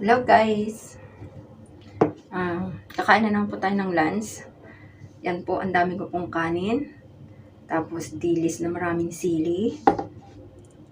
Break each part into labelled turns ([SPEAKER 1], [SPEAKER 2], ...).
[SPEAKER 1] Hello guys! Ah, kakain na naman po tayo ng lunch. Yan po, ang dami ko pong kanin. Tapos dilis na maraming sili.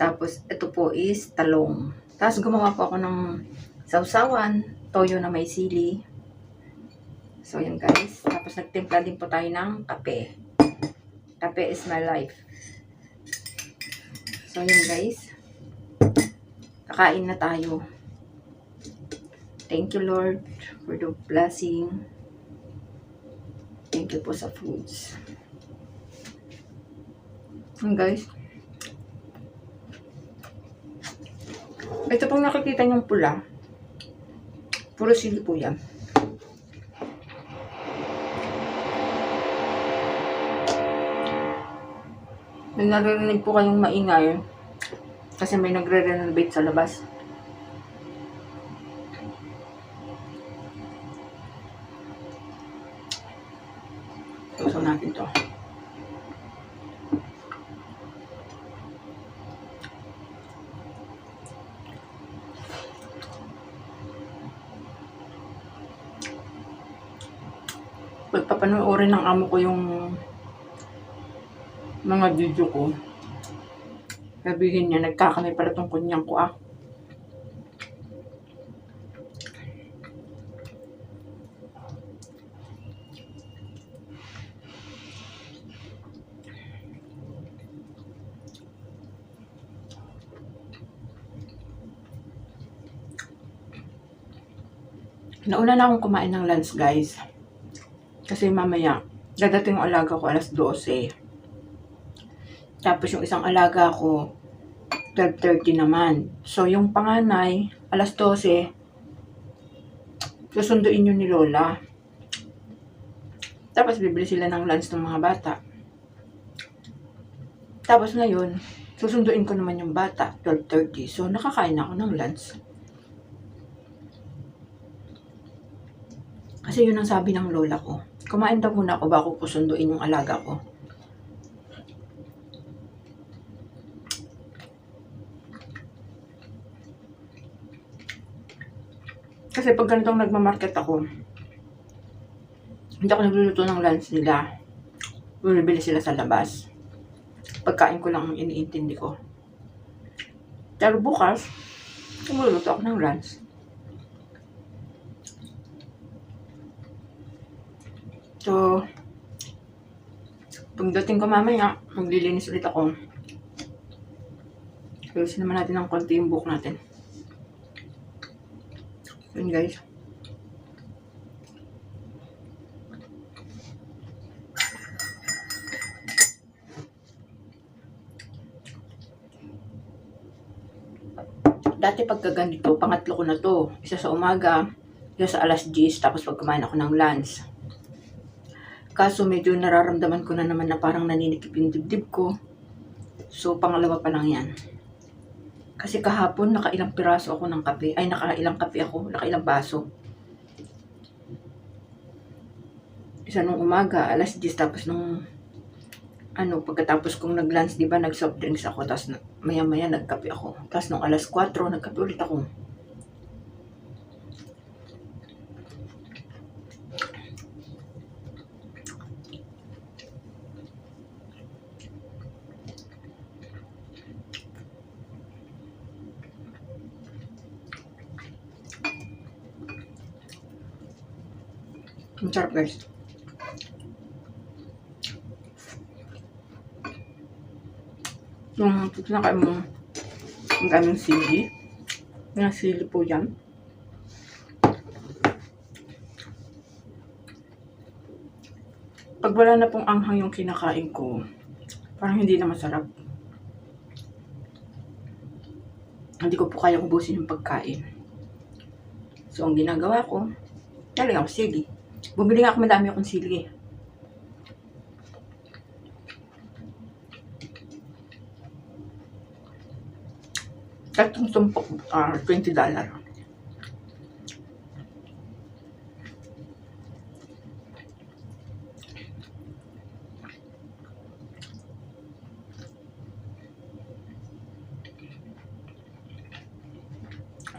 [SPEAKER 1] Tapos ito po is talong. Tapos gumawa po ako ng sausawan, toyo na may sili. So yan guys. Tapos nagtimpla din po tayo ng kape. Kape is my life. So yan guys. Kakain na tayo. Thank you, Lord, for the blessing. Thank you po sa foods. And guys, ito pong nakikita niyong pula, puro sili po yan. May naririnig po kayong maingay kasi may nagre-renovate sa labas. Suso natin to. Pagpapanoorin ng amo ko yung mga video ko. Sabihin niya, nagkakamay pala tong kunyang ko ah. Nauna na akong kumain ng lunch, guys. Kasi mamaya, dadating yung alaga ko alas 12. Tapos yung isang alaga ko, 12.30 naman. So, yung panganay, alas 12, susunduin yun ni Lola. Tapos, bibili sila ng lunch ng mga bata. Tapos ngayon, susunduin ko naman yung bata, 12.30. So, nakakain ako ng lunch. Kasi yun ang sabi ng lola ko. Kumain daw muna ako bago ko sunduin yung alaga ko. Kasi pag ganitong nagmamarket ako, hindi ako nagluluto ng lunch nila. Bumibili sila sa labas. Pagkain ko lang ang iniintindi ko. Pero bukas, magluluto ako ng lunch. So, pagdating ko mamaya, maglilinis ulit ako. Ayusin naman natin ng konti yung buhok natin. Yun guys. Dati pagka ganito, pangatlo ko na to. Isa sa umaga, isa sa alas 10, tapos pag ako ng lunch. Kaso medyo nararamdaman ko na naman na parang naninikip yung dibdib ko. So, pangalawa pa lang yan. Kasi kahapon, nakailang piraso ako ng kape. Ay, nakailang kape ako. Nakailang baso. Isa nung umaga, alas 10, tapos nung ano, pagkatapos kong nag-lunch, di ba, nag-soft drinks ako, tapos maya-maya nagkape ako. Tapos nung alas 4, nagkape ulit ako. Ang sarap guys. Yung pinakain mo, ang daming sili. Yung sili po yan. Pag wala na pong anghang yung kinakain ko, parang hindi na masarap. Hindi ko po kaya ubusin yung pagkain. So, ang ginagawa ko, talagang sili. Bumili nga ako madami akong sili. Tatlong tumpok, ah, 20 dollar.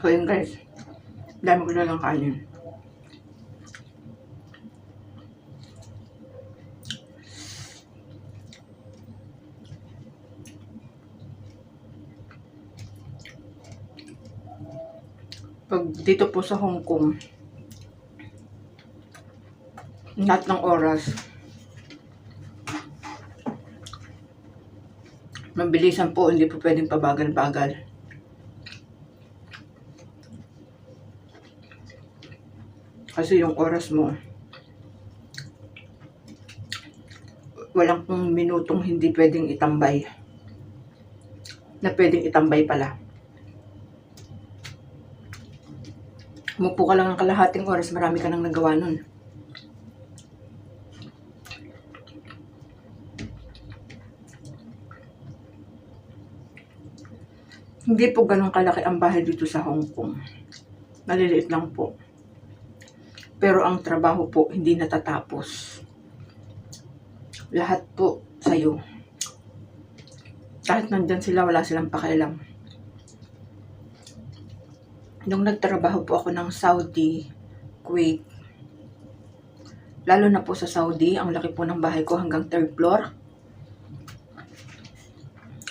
[SPEAKER 1] So yun guys. Dami ko lang kanin. Pag dito po sa Hong Kong, lahat ng oras, mabilisan po, hindi po pwedeng pabagal-bagal. Kasi yung oras mo, walang kung minutong hindi pwedeng itambay. Na pwedeng itambay pala. Umupo ka lang ng kalahating oras, marami ka nang nagawa nun. Hindi po ganun kalaki ang bahay dito sa Hong Kong. Maliliit lang po. Pero ang trabaho po hindi natatapos. Lahat po sa'yo. Kahit nandyan sila, wala silang pakialam. Nung nagtrabaho po ako ng Saudi, Kuwait, lalo na po sa Saudi, ang laki po ng bahay ko hanggang third floor.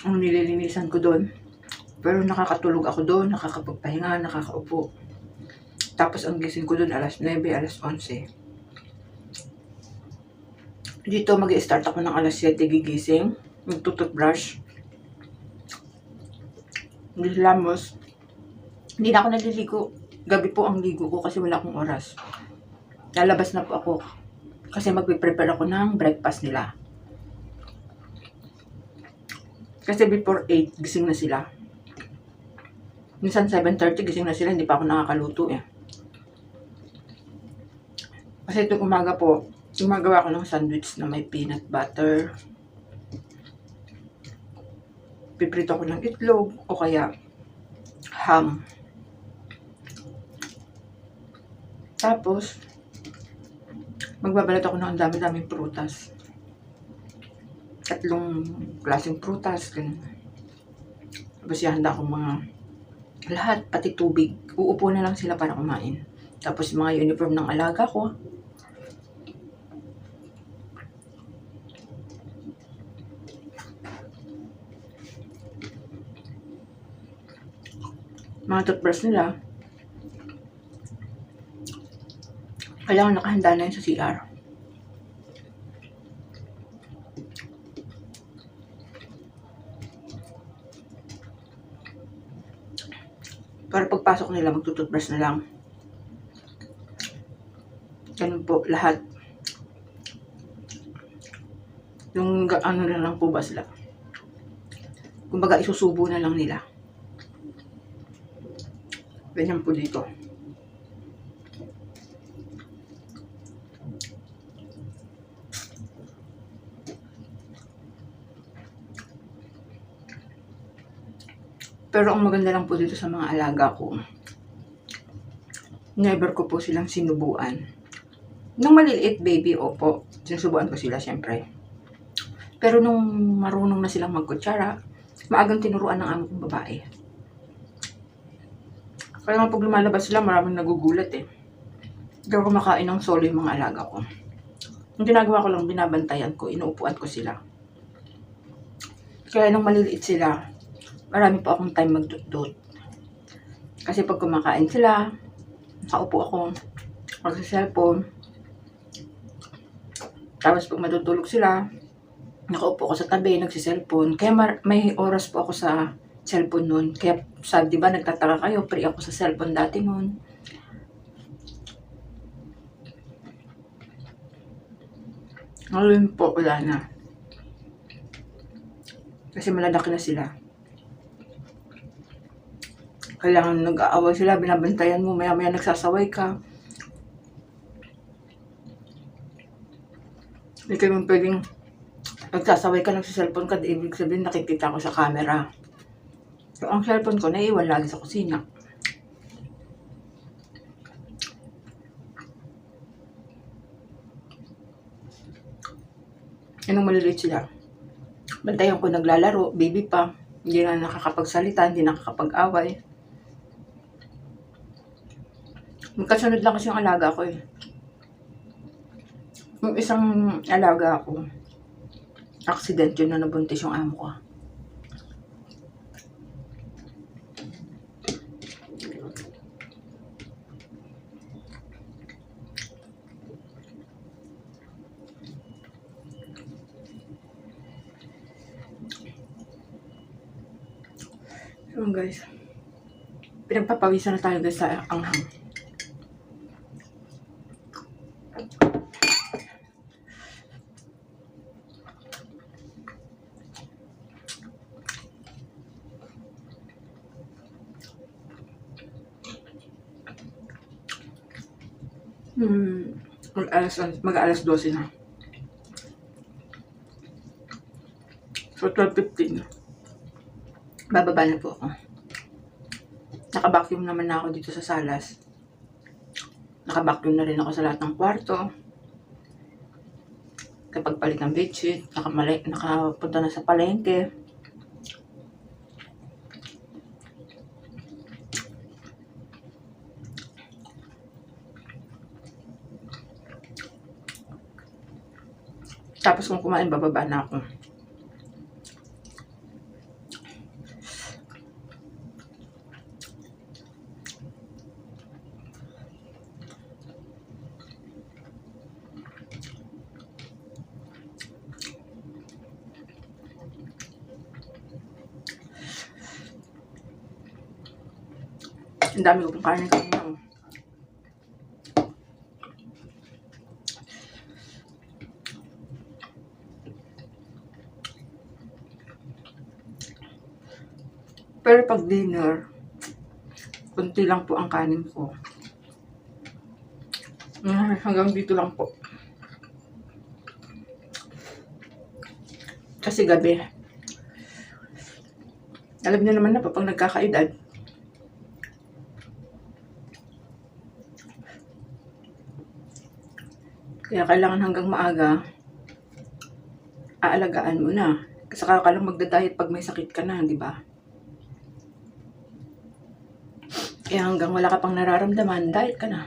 [SPEAKER 1] Ang nililinisan ko doon. Pero nakakatulog ako doon, nakakapagpahinga, nakakaupo. Tapos ang gising ko doon alas 9, alas 11. Dito mag start ako ng alas 7 gigising. Magtututbrush. Nilamos. Hindi na ako naliligo. Gabi po ang ligo ko kasi wala akong oras. Lalabas na po ako. Kasi magpiprepare ako ng breakfast nila. Kasi before 8, gising na sila. Minsan 7.30 gising na sila, hindi pa ako nakakaluto eh. Kasi itong umaga po, gumagawa ko ng sandwich na may peanut butter. Piprito ko ng itlog o kaya ham. Tapos, magbabalat ako ng dami-daming prutas. Tatlong klaseng prutas. Ganun. Tapos ihanda ko mga lahat, pati tubig. Uupo na lang sila para kumain. Tapos mga uniform ng alaga ko. Mga toothbrush nila. Kailangan nakahanda na yun sa CR. Para pagpasok nila, magtututbrush na lang. Ganun po, lahat. Yung ano na lang po ba sila. Kumbaga, isusubo na lang nila. Ganyan po dito. Pero ang maganda lang po dito sa mga alaga ko, never ko po silang sinubuan. Nung maliliit baby, opo, sinusubuan ko sila syempre. Pero nung marunong na silang magkutsara, maagang tinuruan ng amo kong babae. Kaya nga pag lumalabas sila, maraming nagugulat eh. Hindi ako kumakain ng solo yung mga alaga ko. Yung ginagawa ko lang, binabantayan ko, inuupuan ko sila. Kaya nung maliliit sila, marami po akong time magdudot. Kasi pag kumakain sila, nakaupo ako, magsa-cellphone. Tapos pag matutulog sila, nakaupo ako sa tabi, nagsi-cellphone. Kaya mar- may oras po ako sa cellphone nun. Kaya sabi, di ba, nagtataka kayo, free ako sa cellphone dati nun. Ngayon po, wala na. Kasi malalaki na sila. Kailangan nag-aaway sila, binabantayan mo, maya-maya nagsasaway ka. Hindi kayo pwedeng nagsasaway ka, nagsiselfone ka, ibig sabihin nakikita ko sa camera. So, ang cellphone ko, naiiwan lagi sa kusina. Anong maliliit sila? Bantayan ko naglalaro, baby pa. Hindi na nakakapagsalita, hindi nakakapag-away. Magkasunod lang kasi yung alaga ko eh. Yung isang alaga ko, accident yun na nabuntis yung amo ko. Yun guys. Pinagpapawisan na tayo guys sa anghang. Hmm. Mag alas, mag alas 12 na. So, 12.15. Bababa na po ako. Naka-vacuum naman na ako dito sa salas. Naka-vacuum na rin ako sa lahat ng kwarto. Kapag palit ng bedsheet, nakamali, nakapunta na sa palengke. Tapos kung kumain, bababa na ako. Dami ko pong kanin kanina. oh. Pero pag dinner, kunti lang po ang kanin ko. Mm, hanggang dito lang po. Kasi gabi. Alam niyo naman na po, pag nagkakaedad, Kaya kailangan hanggang maaga, aalagaan mo na. Saka ka lang magda-diet pag may sakit ka na, di ba? Kaya hanggang wala ka pang nararamdaman, diet ka na.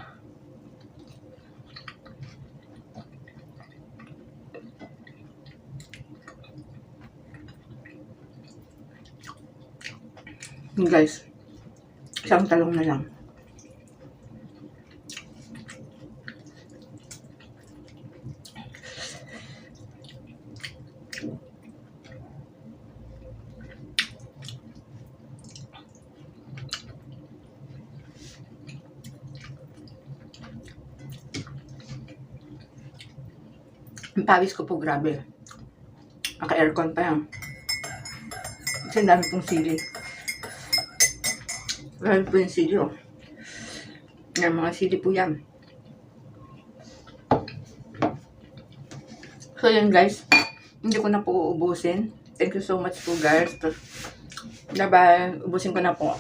[SPEAKER 1] Guys, isang talong na lang. Ang pawis ko po, grabe. Naka-aircon pa yan. Kasi dami pong sili. Grabe po yung sili, oh. Yan, mga sili po yan. So, yan guys. Hindi ko na po uubusin. Thank you so much po, guys. Bye-bye. Ubusin ko na po.